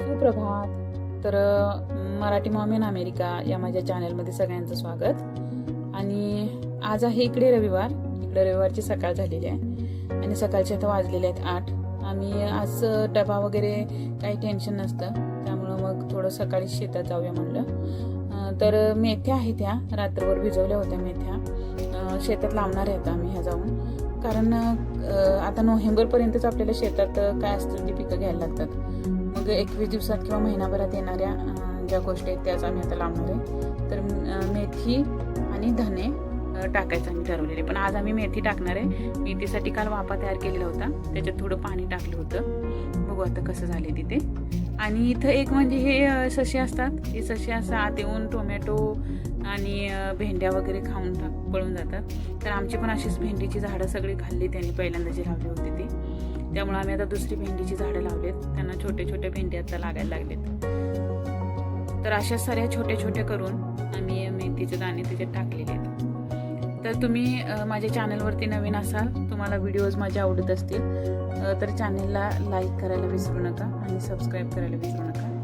सुप्रभात. तर Marathi mom in America या माझ्या चॅनलमध्ये सगळ्यांचं स्वागत. आणि आज आहे इकडे रविवार. इकडे रविवारची सकाळ झालेली आहे. आणि सकाळचे आता वाजलेले आहेत आठ. आम्ही आज डबा वगैरे काही टेन्शन नसतं. त्यामुळं मग थोडं सकाळी शेतात जाऊया म्हणलं. तर मेथ्या आहेत त्या. रात्रभर भिजवल्या होत्या मेथ्या. शेतात लावणार आहेत आम्ही ह्या जाऊन. कारण आता नोव्हेंबरपर्यंतच आपल्याला शेतात काय असतील ती पिकं घ्यायला लागतात. मग एकवीस दिवसात किंवा महिनाभरात येणाऱ्या ज्या गोष्टी आहेत त्याच आम्ही आता लावणार आहे तर मेथी आणि धने टाकायचं आम्ही ठरवलेले. पण आज आम्ही मेथी टाकणार आहे. मेथीसाठी काल वापा तयार केलेला होता. त्याच्यात थोडं पाणी टाकलं होतं. बघू आता कसं झाले तिथे. आणि इथं एक म्हणजे हे अं, ससे असतात. हे ससे असं आत येऊन टोमॅटो आणि भेंड्या वगैरे खाऊन टाक पळून जातात. तर आमची पण अशीच भेंडीची झाडं सगळी खाल्ली त्यांनी पहिल्यांदा जी लावली होती ती. त्यामुळे आम्ही आता दुसरी भेंडीची झाडं लावलेत. त्यांना छोटे छोटे भेंडी आता लागायला लागलेत. तर अशा साऱ्या छोटे छोटे करून आम्ही मेथीचे दाणे त्याच्यात टाकलेले आहेत. तर तुम्ही माझ्या चॅनलवरती नवीन असाल तुम्हाला व्हिडिओज माझे आवडत असतील तर चॅनलला लाईक करायला विसरू नका आणि सबस्क्राईब करायला विसरू नका.